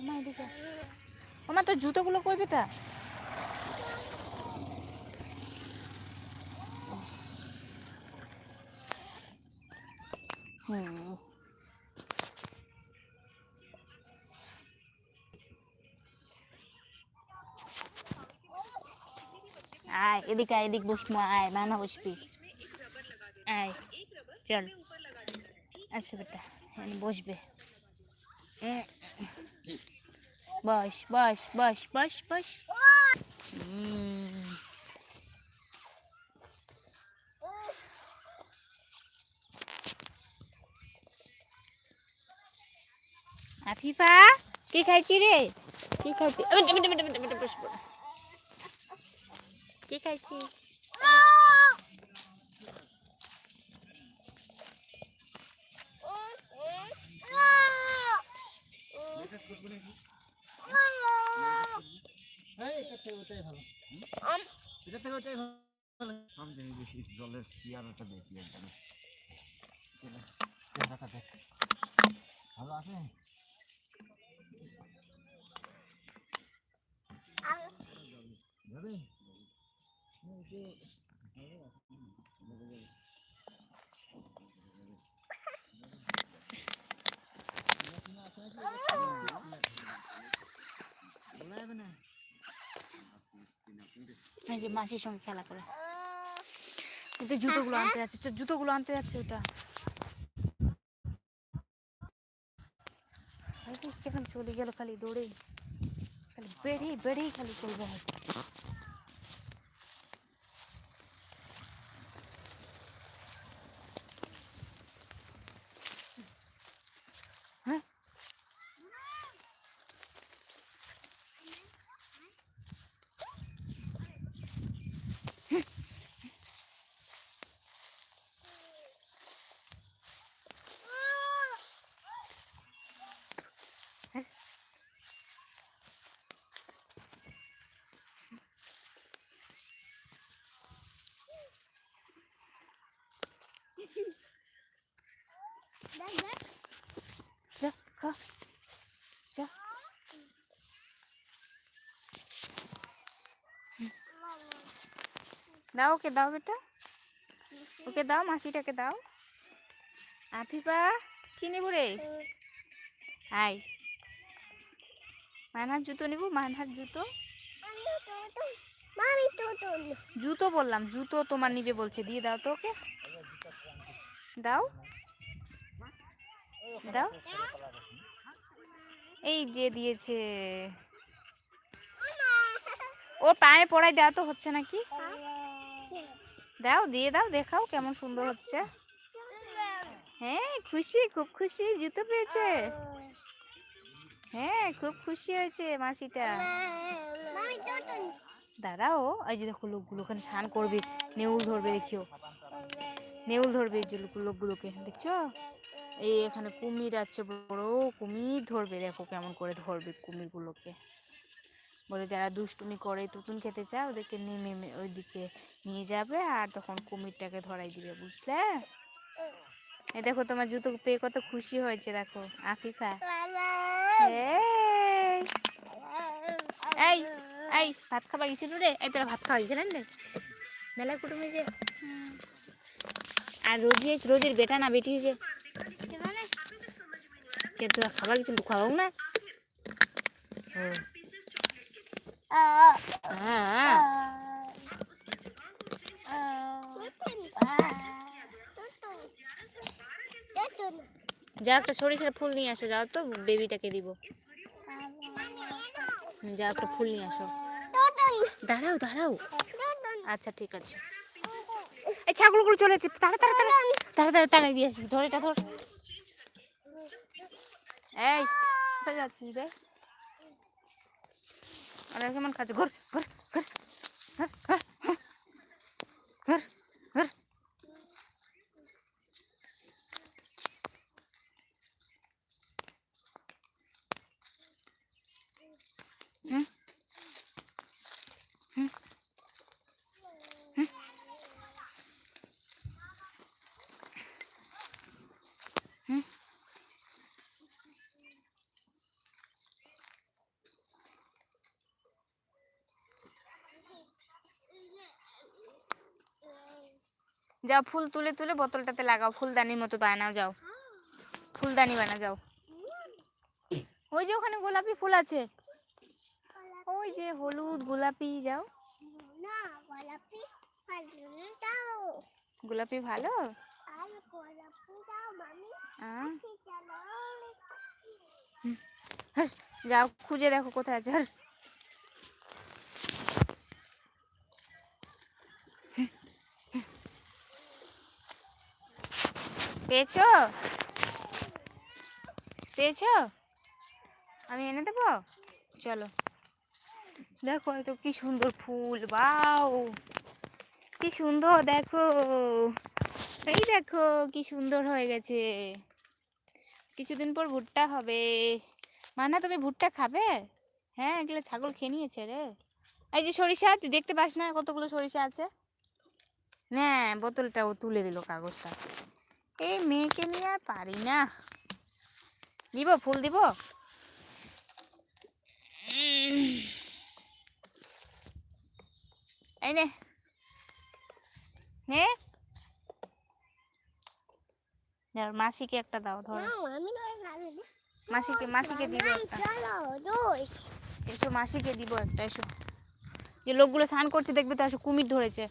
ওমা, এদিকে ওমা, তোর জুতোগুলো কই বেটা? হুম। আয়, এদিকে আয়, এদিক বসবো, আয়, মামা বসবি। আয়, চল। আচ্ছা বেটা বসবে। উম। বস বস বস বস বস হুম। আফিফা কি খাইছি রে কি খাইছি আবে, আবে, আবে, আবে, আবে, আবে, বসবো না। কি খাইছি এই, এটার থেকে ওটাই ভালো। থেকে ওটাই জলের চেহারাটা দেখি একদম। চেহারাটা দেখ। ভালো আছে? যাবে? এই যে- মাসির সঙ্গে খেলা করে। কিন্তু জুতোগুলো আনতে যাচ্ছে জুতোগুলো আনতে যাচ্ছে ওটা। কেমন চলে গেল খালি দৌড়ে খালি বেড়ে বেড়েই খালি চলবে হয়তো হ্যাঁ যা খা যা দাও ওকে দাও বেটা। ওকে দাও, মাসিটাকে দাও। আফিফা, কি নেব রে? হাই মানহার জুতো নিবো, মানহার জুতো। জুতো বললাম, জুতো তোমার নিবে বলছে, দিয়ে দাও তো ওকে। দাও। দাও। এই যে দিয়েছে। ও পায়ে পড়াই দেওয়া তো হচ্ছে নাকি? দাও, দিয়ে দাও, দেখাও কেমন সুন্দর হচ্ছে। হ্যাঁ খুশি, খুব খুশি, জুতো পেয়েছে। হ্যাঁ খুব খুশি হয়েছে মাসিটা। দাঁড়াও, এই যে দেখো লোকগুলো, ওখানে স্নান করবে, নেউল ধরবে, দেখিও। নেউল ধরবে এই যে লোকগুলোকে, দেখছ? এই এখানে কুমির আছে, বড় কুমির ধরবে, দেখো কেমন করে ধরবে কুমিরগুলোকে। বলে যারা দুষ্টুমি করে তুতুন খেতে চায় ওদেরকে নেমে মে- ওইদিকে নিয়ে যাবে আর তখন কুমিরটাকে ধরাই দিবে বুঝলে? এই দেখো তোমার জুতো পেয়ে কত খুশি হয়েছে দেখো। আফিফা। এই। এই ভাত খাবা গেছিল রে এই তোরা ভাত খাওয়া গেছিলেন রে? মেলা কুটুমে যে। আর রোজি রোজির বেটা না বেটি যে। কে তোরা খাবা গেছিল খাওয়াও না? ও। যা একটা সরিষার ফুল নিয়ে আসো, যাও তো, বেবিটাকে দিব। যা একটা ফুল নিয়ে আসো। দাঁড়াও দাঁড়াও। আচ্ছা ঠিক আছে। এই ছাগলগুলো চলে যাচ্ছে, তাড়া তাড়া তাড়া তাড়া তাড়া তাড়াই দিয়ে আসি। ধর এটা, ধর। এই যাচ্ছিস রে? আরে কেমন খাচ্ছে ঘর ঘর ঘর ঘর ঘর। যাও, ফুল তুলে তুলে বোতলটাতে লাগাও, ফুলদানির মতো বানাও, যাও। ফুলদানি বানা যাও। ওই যে ওখানে গোলাপি ফুল আছে। ওই যে হলুদ গোলাপি, যাও। না গোলাপি দাও গোলাপি ভালো যাও, খুঁজে দেখো কোথায় আছে। পেয়েছ? পেয়েছ? আমি এনে দেবো? চলো। দেখো তো কি সুন্দর ফুল বাও কি সুন্দর, দেখো! এই দেখো, কি সুন্দর হয়ে গেছে। কিছুদিন পর ভুট্টা হবে। মানা তুমি ভুট্টা খাবে? হ্যাঁ এগুলো ছাগল খেয়ে নিয়েছে রে। এই যে সরিষা, তুই দেখতে পাস না কতগুলো সরিষা আছে? হ্যাঁ বোতলটা ও তুলে দিল কাগজটা। এই মেয়েকে নিয়ে আর পারি না। দিব ফুল দিব? এই নে। নে। ধর মাসিকে একটা দাও ধর। মাসিকে মাসিকে দিব একটা। এসো মাসিকে দিব একটা এসো। যে লোকগুলো স্নান করছে দেখবে তো এসো কুমির ধরেছে।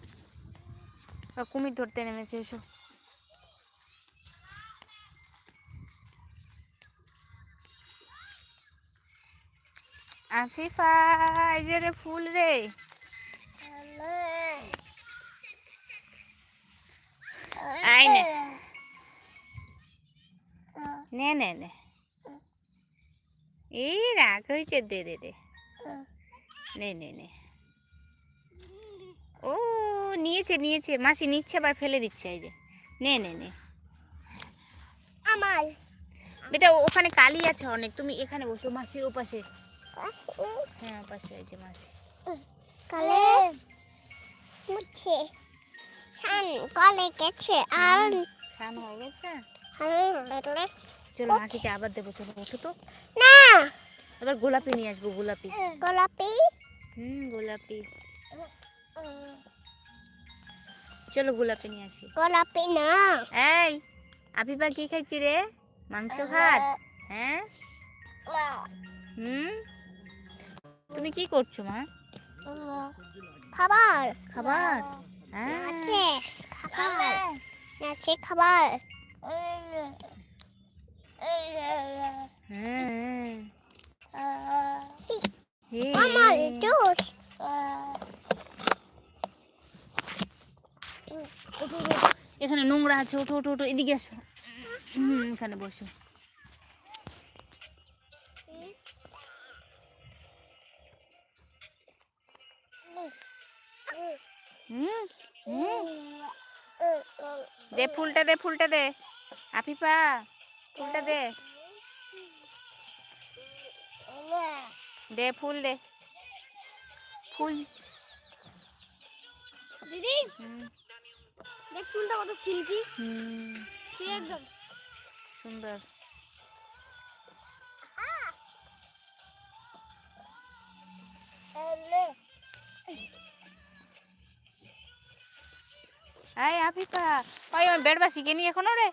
কুমির ধরতে নেমেছে এসো। আফিফা এই যে রে ফুল রে। আই নে। নে নে নে। এই রাগ হয়েছে দে দে দে। নে নে নে। ও নিয়েছে নিয়েছে। মাসি নিচ্ছে আবার ফেলে দিচ্ছে এই যে। নে নে নে। আমার। বেটা ওখানে কালি আছে অনেক। তুমি এখানে বসো মাসির ওপাশে। হ্যাঁ যে মাসি কালে মুছে কলে গেছে আর স্নান হয়ে গেছে। চলো মাসিকে আবার দেবো চলো তো। না। এবার গোলাপি নিয়ে আসব গোলাপি। গোলাপি? হুম গোলাপি। চলো গোলাপি নিয়ে আসি। গোলাপি না। এই আপিপা কি খাইছি রে? মাংস ভাত? হ্যাঁ? হুম? তুমি কি করছ মা? খাবার। খাবার? হ্যাঁ। আছে খাবার। আছে খাবার। হ্যাঁ। হে। আমার জুস ওঠো, ওঠো, ওঠো। এখানে নোংরা আছে ওঠো ওঠো ওঠো এদিকে আসো। হুম এখানে বসো। ফুলটা দে ফুলটা দে। আফিফা ফুলটা দে। দে ফুল দে। ফুল। দিদি দেখ চুলটা কত সিল্কি। হুম। সে একদম। সুন্দর। এই আফিফা ওই ওই বেড়বা শিখেনি এখনও রে?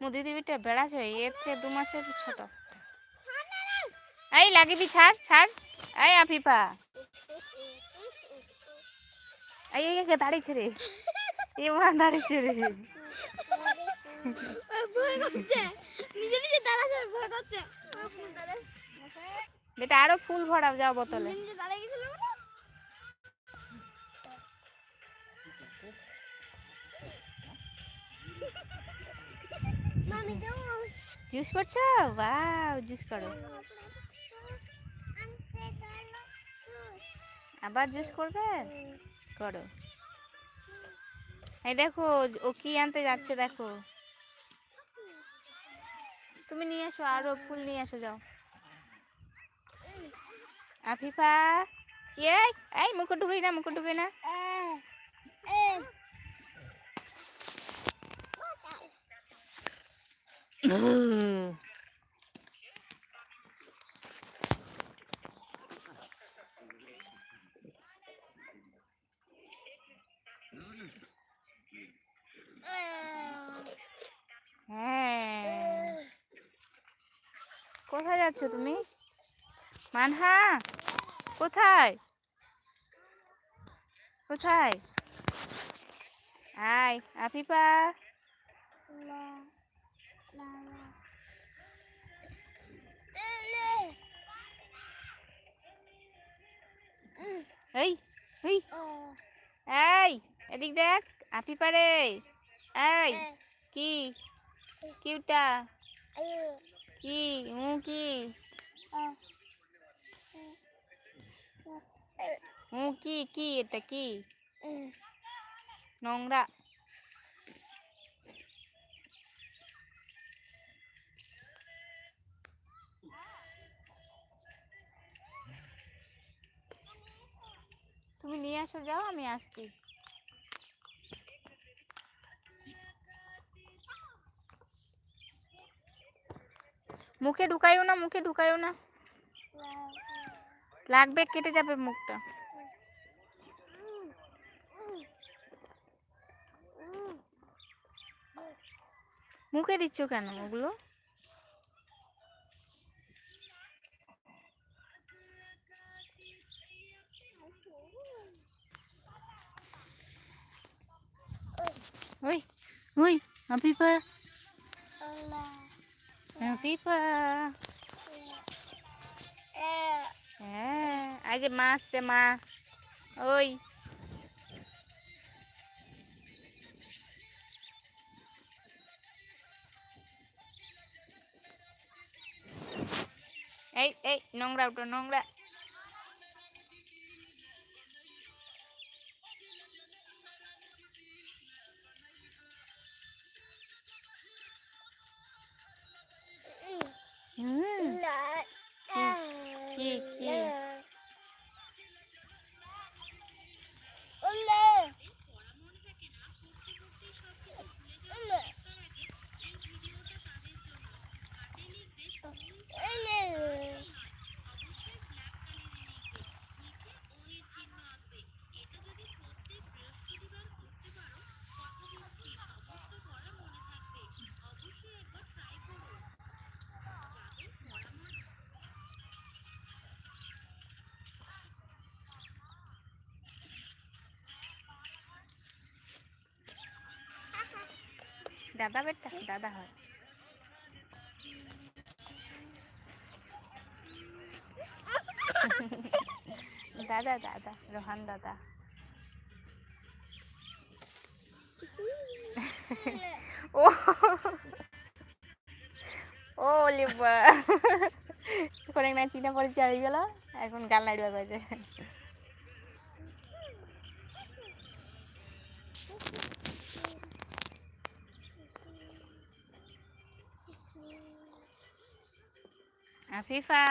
মো দিদি বিটা বেড়াছে এর চেয়ে দু মাসের ছোট। এই লাগিবি ছাড় ছাড়। এই আফিফা। এই এই, দাঁড়িয়েছে রে। এ মা দাঁড়িয়েছে রে। নিজে নিজে দাঁড়াচ্ছে ভয় করছে। বেটা আরও ফুল ভরাও যাও বোতলে। জুস করছ? বাও জুস করো। আবার জুস করবে? করো। এই দেখো, ও কি আনতে যাচ্ছে দেখো। তুমি নিয়ে এসো, আরও ফুল নিয়ে এসো, যাও। আফিফা, কি এই? এই মুখে না মুখে ঢুকাই না। কোথায় যাচ্ছ তুমি? মানহা কোথায়? কোথায়? আয় আপিপা এই এই। এই এদিক দেখ আপি পারে। এই কি? কিউটা? কি? উ কি? উ কি কি? এটা কি? 음. নোংরা। তুমি নিয়ে আসো যাও, আমি আসছি। মুখে ঢুকাইও না, মুখে ঢুকাইও না। লাগবে, কেটে যাবে মুখটা। মুখে দিচ্ছ কেন ওগুলো? ওই ওই আফিফা আফিফা হ্যাঁ এই যে মা আসছে মা ওই এই এই নোংরা ওটা নোংরা হুম কি কি দাদা বেটা, দাদা হয়। দাদা দাদা, রোহান দাদা। ও ও লিবা অনেক না চিনা পরিচয় হয়ে গেল এখন গাল নাড়িবা করেছে আফিফা।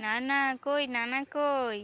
নানা। কই নানা কই?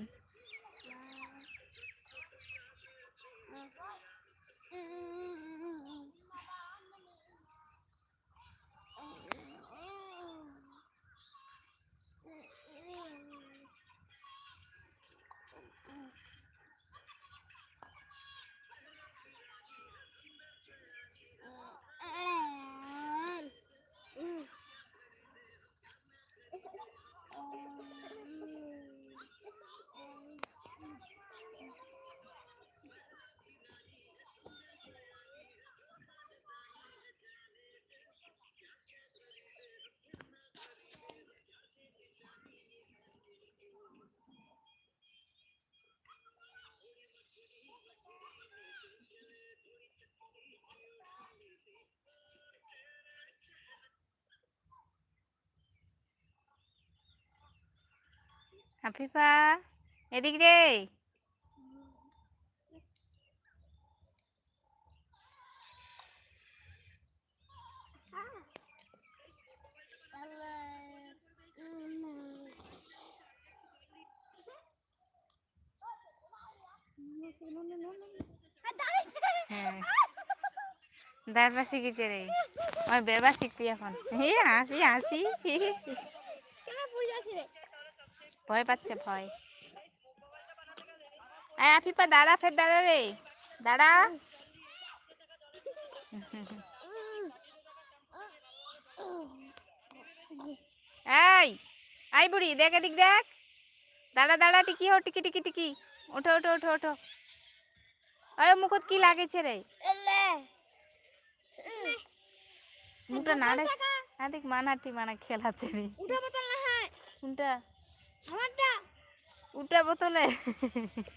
আফিফা এদিক রে। হ্যাঁ। দাঁড়বা শিখেছে রে। ওই বেরবা শিখবি এখন। হাসি হাসি। ভয় পাচ্ছে ভয়। হ্যাঁ আফিফা দাঁড়া ফের দাঁড়া রে। দাঁড়া। এই আই বুড়ি দেখ এদিক দেখ। দাঁড়া দাঁড়া টিকি হো টিকি টিকি টিকি। ওঠো ওঠো ওঠো ওঠো। আয় মুখত কি লাগেছে রে? মুখটা নাড়াচ্ছে হ্যাঁ দেখ মানাটি মানা খেলাচ্ছে রে। কোনটা? আমারটা। উল্টা বোতলে।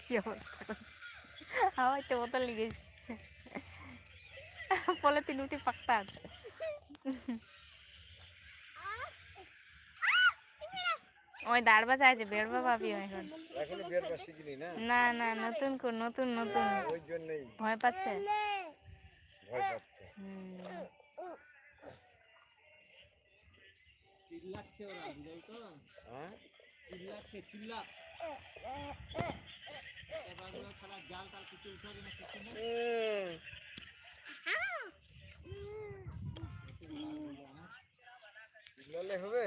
কি অবস্থা? আমার একটা বোতল নিয়ে গেছি। পলিথিন উঠে পাক্তা ওই দাঁড় বাজা আছে বেরবা পাবি এখন। এখনও বিয়ের না? না না নতুন কর নতুন নতুন। ওই জন্যই। ভয় পাচ্ছে? ভয় পাচ্ছে। চিল্লাচ্ছে ওরা বুঝাই তো হ্যাঁ? চিল্লাচ্ছে চিল্লা। এবার সারা জাল তার কিছু উঠে না কিছু না? চিল্লালে হবে?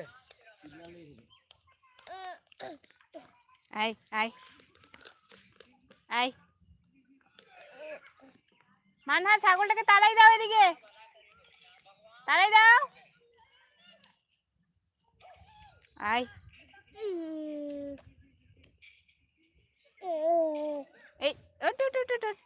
চিল্লালেই হবে। আই আই আই মানহা ছাগলটাকে তাড়াই দাও এদিকে। তাড়াই দাও। আই এই ওট ওট ওট ওট, ওট।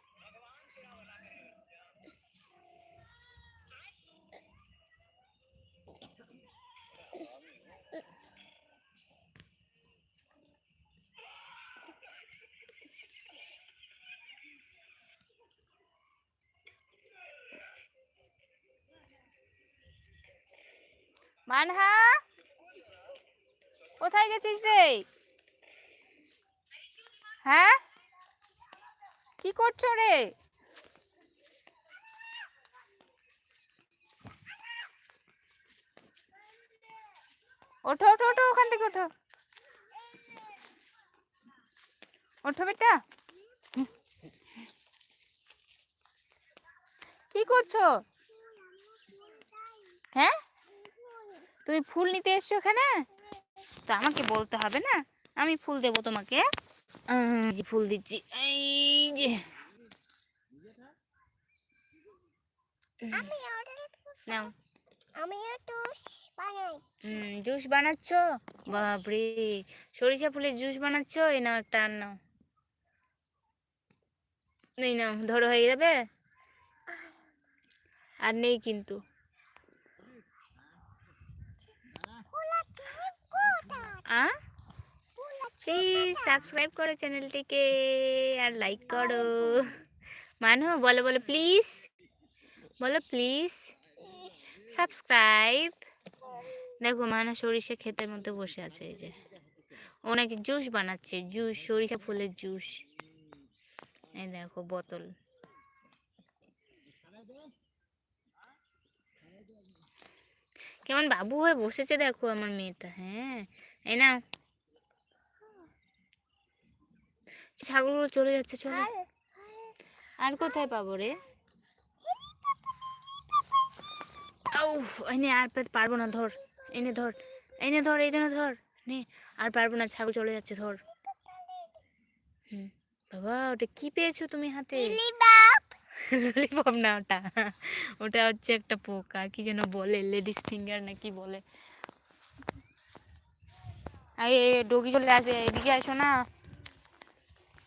কোথায় গেছিস রে? হ্যাঁ? কি করছ রে? ওঠো ওঠো ওঠো, ওখান থেকে ওঠো। ওঠো বেটা। কি করছ? হ্যাঁ? তুমি ফুল নিতে এসছো এখানে? তো আমাকে বলতে হবে না? আমি ফুল দেবো তোমাকে। ফুল দিচ্ছি। এই যে। নাও। আমি একটু বানাই। জুস বানাচ্ছ? বাপরে। সরিষা ফুলের জুস বানাচ্ছ? এই নাও একটা আর নাও। এই নাও ধরো হয়ে যাবে? আর নেই কিন্তু। আ? প্লিজ সাবস্ক্রাইব করো চ্যানেলটিকে আর লাইক করো। মানু বলো বলো প্লিজ বলো প্লিজ সাবস্ক্রাইব দেখো মানা সরিষা ক্ষেতের মধ্যে বসে আছে এই যে। ও নাকি জুস বানাচ্ছে জুস সরিষা ফুলের জুস। এই দেখো বোতল। কেমন বাবু হয়ে বসেছে দেখো আমার মেয়েটা হ্যাঁ? এই না ছাগলগুলো চলে যাচ্ছে, চলো। আর কোথায় পাবো রে? এনে আর পারব না, ধর। এনে ধর। এনে ধর, এই ধর। নে, আর পারব না, ছাগল চলে যাচ্ছে, ধর। হুম, বাবা, ওটা কি পেয়েছ তুমি হাতে? ললিপপ না ওটা ওটা হচ্ছে একটা পোকা, কি যেন বলে, লেডিস ফিঙ্গার না কি বলে এই ডগি চলে আসবে, এদিকে আসো না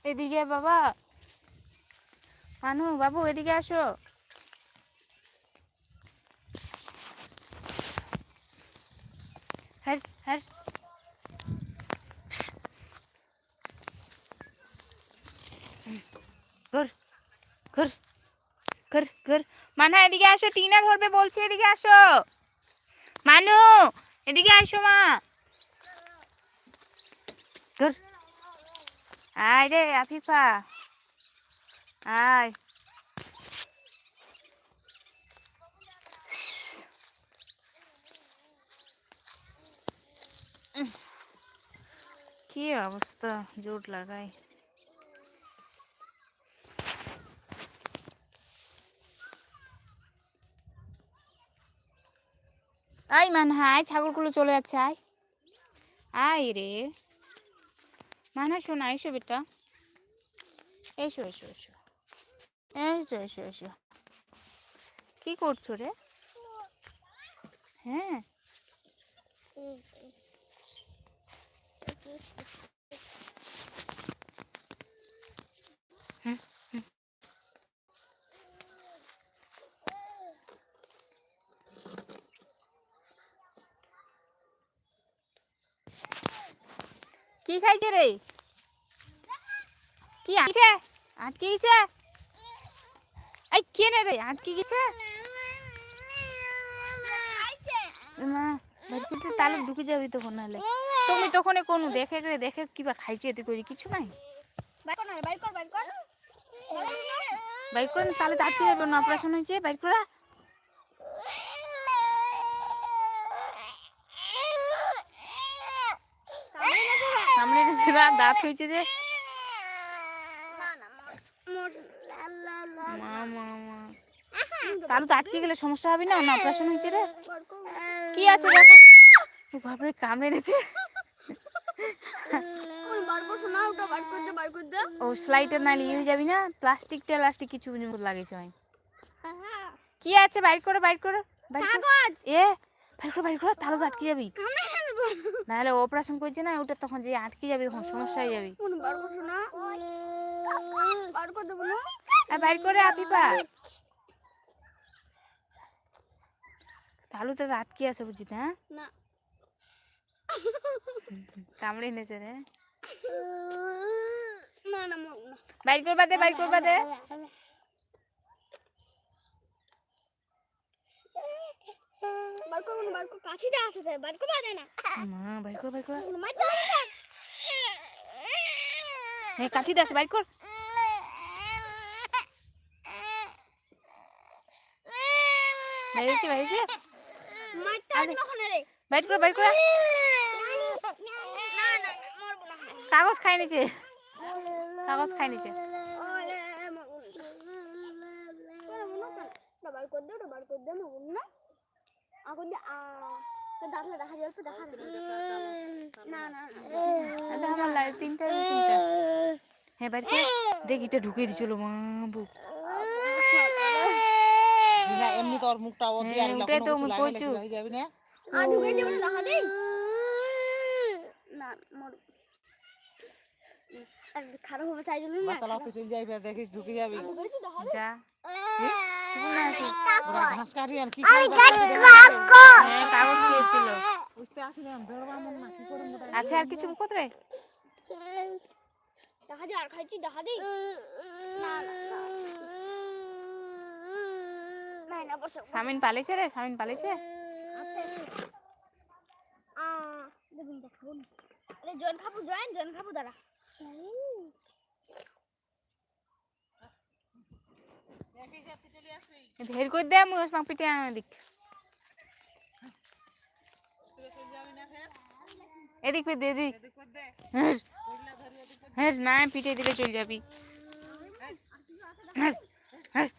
এদিকে বাবা। মানু, বাবু, এদিকে আসো। হ্যাঁ হ্যাঁ ঘর ঘর। মানা, এদিকে আসো, টিনা ধরবে, বলছি এদিকে আসো। মানু, এদিকে আসো মা। ঘর। আয় রে, আফিফা। আয়। কি অবস্থা জোট লাগাই আয় মানহা, আয়, ছাগলগুলো চলে যাচ্ছে, আয়। আয় রে। মানহা, শোনা এসো বেটা। এসো এসো এসো। এসো এসো এসো। কি করছ রে? হ্যাঁ। কি খাইছে রে? কি আটকে আটকে গেছে এই কে রে? আটকে গেছে? মা বাড়িতে তালে ঢুকে যাবি তখন নাহলে। তুমি তখন কোনো দেখে রে দেখে কিবা খাইছে তুই করি কিছু নাই। কর কর বাইক করে। তাহলে তো আটকে যাবে না অপারেশন হয়েছে? বাইক করা সামনে দাঁত হয়েছে যে। তাহলে তো আটকে গেলে সমস্যা হবে না না অপারেশন হয়েছে রে। কি আছে দেখো? ও বাপরে কামড়ে এনেছে। ও স্লাইডের নাহলে ইয়ে হয়ে যাবি না প্লাস্টিক টেলাস্টিক কিছু লাগেছে হ্যাঁ কি আছে? বাইর করো বাইর করো বাইর করো। এ বাইর করো বাইর করো তাহলে তো আটকে যাবি। নাহলে অপারেশন করছে না ওটা তখন যে আটকে যাবে তখন সমস্যা হয়ে যাবে। বাইর করে আপিপা। তাহলে তো আটকে আছে হ্যাঁ না? কামড়ে এনেছে রে। বাইর করবা দে বাইর করবা দে। তাই না হ্যাঁ বাইরেছে বাইরেছে মারটা রে বাইর কর বাইর কর কাগজ খাই নিছে কাগজ খাই নিছে ওলে মরবো না কেন বার করে দে ওটা বার করে দে মরবো না আ তো দেখা যাবে তো দেখা না না আরে আমার লাই তিনটা তিনটা। হ্যাঁ কর দেখ এটা ঢুকে দিছিল মা বুক। না এমনি তোর মুখটা ও দিয়ে হ্যাঁ, আর ওটাই তো কিছু কইছু। কি না? আ ঢুকে যাবে দেখা দেই না মর আর খারাপ হবে চাই জন্য না লাতে চলে যাইবে দেখিস ঢুকে যাবি। যা। ঘাস কাটি আর কি হ্যাঁ কাগজ খেয়েছিল। আছে আর কিছু কোথায়? দেখা যায় আর খাইছি দেখা দেই। সামিন পালিছে রে সামিন পালিছে আচ্ছা আ দেখুন দেখাবো না। আরে জয়েন খাব জয়েন জয়েন খাব দাঁড়া। ঢের করে দে মুখ মাক পিটে আনা দিক এদিক ফের দে এদিক। হ্যাঁ না পিটে দিলে চলে যাবি। হ্যাঁ, হ্যাঁ,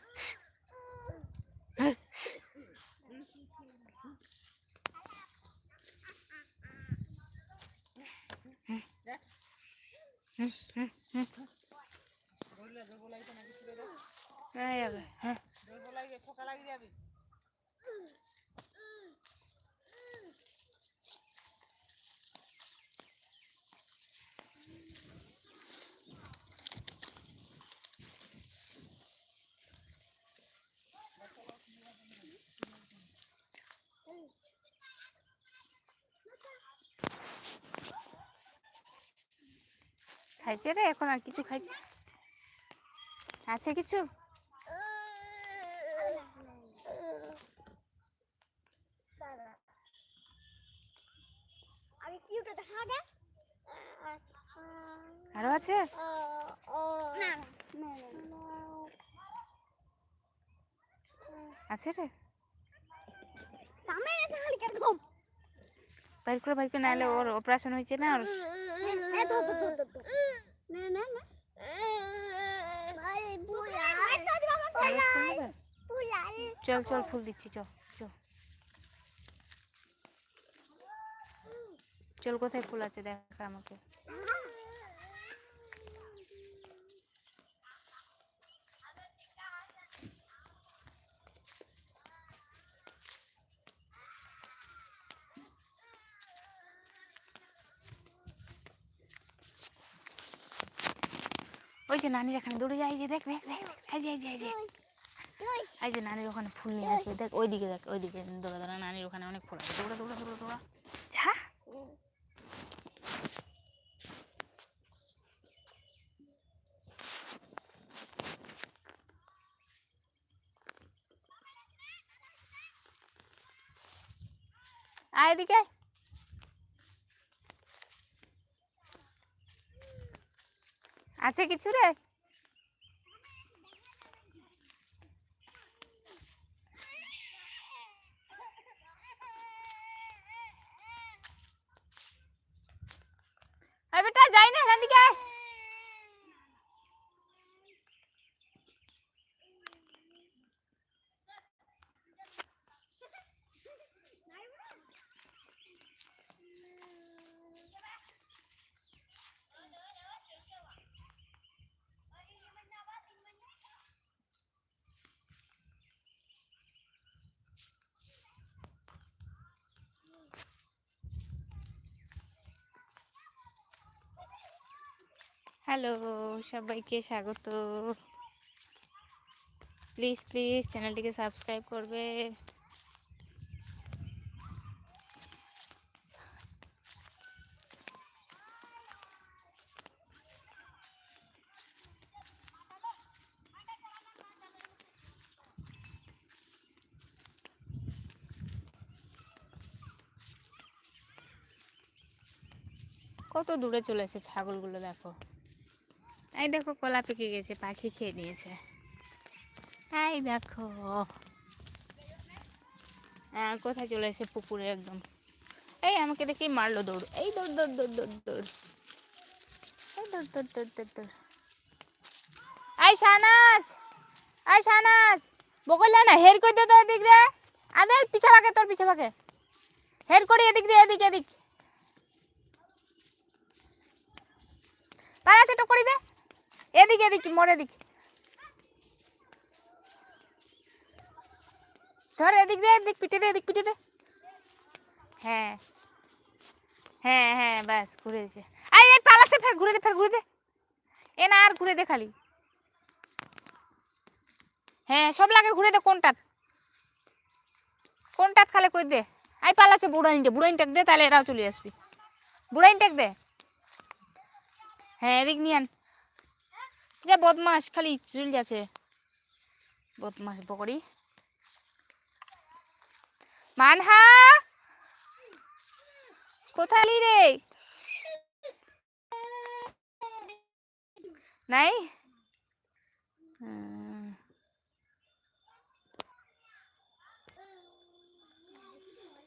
হ্যাঁ। খাইছে রে এখন আর কিছু খাইছে? আছে কিছু আগে কি ওটা দেখা আগে আরও আছে না না না রে ঘুম বাইর করে বাইর করে নাহলে ওর অপারেশন হয়েছে না ওর। চল চল ফুল দিচ্ছি চল চল। চল কোথায় ফুল আছে? দেখ আমাকে। ওই যে নানির এখানে দৌড়ে যায় এই যে দেখ দেখ দেখ দেখ, এই যে এই যে এই যে। এই যে নানির ওখানে ফুল নিয়ে আসবে দেখ ওইদিকে দেখ ওইদিকে দৌড়া দৌড়া নানির ওখানে অনেক ফুল আছে দৌড়া দৌড়া দৌড়া দৌড়া। যা। আয় এদিকে আছে কিছু রে আয় বেটা যাই না এখান দিকে আয়। হ্যালো সবাইকে স্বাগত। প্লিজ প্লিজ চ্যানেলটিকে সাবস্ক্রাইব করবে। কত দূরে চলে এসে ছাগলগুলো দেখো। এই দেখো কলা পেকে গেছে, পাখি খেয়ে নিয়েছে। এই দেখো। হ্যাঁ কোথায় চলে এসে পুকুরে একদম। এই আমাকে দেখেই মারলো দৌড়। এই দৌড় দৌড় দৌড় দৌড় দৌড়। এই দৌড় দৌড় দৌড় দৌড় দৌড়। এই শাহনাজ! এই শাহনাজ! বকলে না, হের কই দে তো এদিক রে। আদে পিছা ভাগে তোর পিছা ভাগে হের করি এদিক দে এদিক এদিক পায়ে আছে টকরি দে এদিক এদিক মোর এদিক ধর এদিক দে এদিক পিটে দে, এদিক পিটে দে। হ্যাঁ। হ্যাঁ হ্যাঁ ব্যাস, ঘুরে দিছে। এই এই পালাছে ফের ঘুরে দে, ফের ঘুরে দে। এ না, আর ঘুরে দে খালি। হ্যাঁ সব লাগে, ঘুরে দে, কোনটাত? কোনটাত খালে কই দে? আই পালাছে বুড়াইনটা বুড়াইনটাক দে, তাহলে এরাও চলে আসবি। বুড়াইনটাক দে। হ্যাঁ এদিক নিয়ে আন। যে বদমাস খালি চুল যাচ্ছে। বদমাস বকরি। মানহা! কোথায় রে? নাই? হুম।